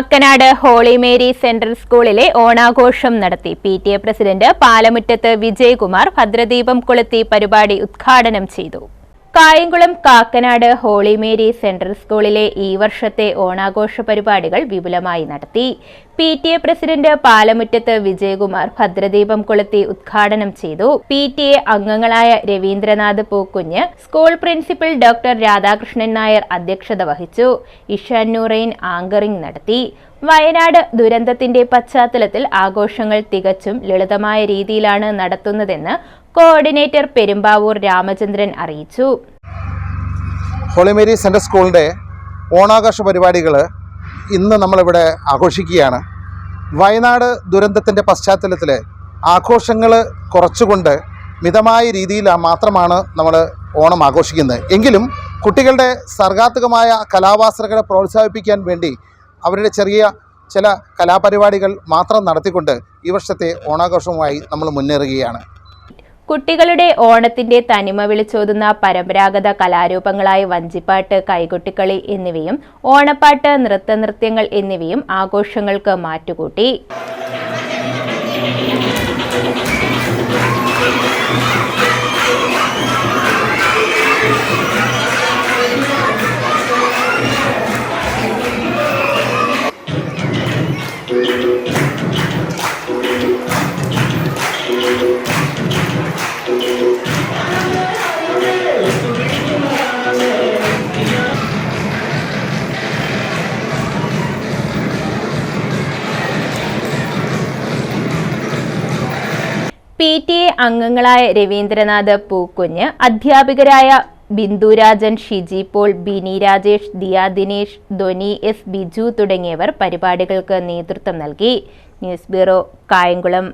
Kakkanad Holy Mary central സ്കൂളിലെ ഓണാഘോഷം നടത്തി. P T A president പാലമുറ്റത്ത് Vijayakumar ഭദ്രദീപം കൊളുത്തി പരിപാടി ഉദ്ഘാടനം ചെയ്തു. Kayamkulam Kakkanad Holy Mary Central സ്കൂളിലെ ഈ വർഷത്തെ ഓണാഘോഷ പരിപാടികൾ വിപുലമായി നടത്തി. P T A president പാലമുറ്റത്ത് Vijayakumar ഭദ്രദീപം കൊളുത്തി ഉദ്ഘാടനം ചെയ്തു. പി ടി എ അംഗങ്ങളായ Ravindranath Pookunju school principal doctor Radhakrishnan Nair അധ്യക്ഷത വഹിച്ചു. ഇഷാൻ നൂറൈൻ ആങ്കറിംഗ് നടത്തി. വയനാട് ദുരന്തത്തിന്റെ പശ്ചാത്തലത്തിൽ ആഘോഷങ്ങൾ തികച്ചും ലളിതമായ രീതിയിലാണ് നടത്തുന്നതെന്ന് കോർഡിനേറ്റർ പെരുമ്പാവൂർ രാമചന്ദ്രൻ അറിയിച്ചു. ഹോളിമേരി സെൻട്രൽ സ്കൂളിന്റെ ഓണാഘോഷ പരിപാടികൾ ഇന്ന് നമ്മളിവിടെ ആഘോഷിക്കുകയാണ്. വയനാട് ദുരന്തത്തിന്റെ പശ്ചാത്തലത്തിൽ ആഘോഷങ്ങൾ കുറച്ചുകൊണ്ട് മിതമായ രീതിയിൽ മാത്രമാണ് നമ്മൾ ഓണം ആഘോഷിക്കുന്നത്. എങ്കിലും കുട്ടികളുടെ സർഗാത്മകമായ കലാവാസനകളെ പ്രോത്സാഹിപ്പിക്കാൻ വേണ്ടി അവരുടെ ചെറിയ ചില കലാപരിപാടികൾ മാത്രം നടത്തിക്കൊണ്ട് ഈ വർഷത്തെ ഓണാഘോഷവുമായി നമ്മൾ മുന്നേറുകയാണ്. കുട്ടികളുടെ ഓണത്തിന്റെ തനിമ വിളിച്ചോതുന്ന പരമ്പരാഗത കലാരൂപങ്ങളായ വഞ്ചിപ്പാട്ട് കൈകൊട്ടിക്കളി എന്നിവയും ഓണപ്പാട്ട് നൃത്തനൃത്യങ്ങൾ എന്നിവയും ആഘോഷങ്ങൾക്ക് മാറ്റുകൂട്ടി. പി ടി എ അംഗങ്ങളായ രവീന്ദ്രനാഥ് പൂക്കുഞ്ഞ് അധ്യാപികരായ ബിന്ദുരാജൻ ഷിജി പോൾ ബിനി രാജേഷ് ദിയ ദിനേഷ് ധ്വനി എസ് ബിജു തുടങ്ങിയവർ പരിപാടികൾക്ക് നേതൃത്വം നൽകി. News bureau Kayamkulam.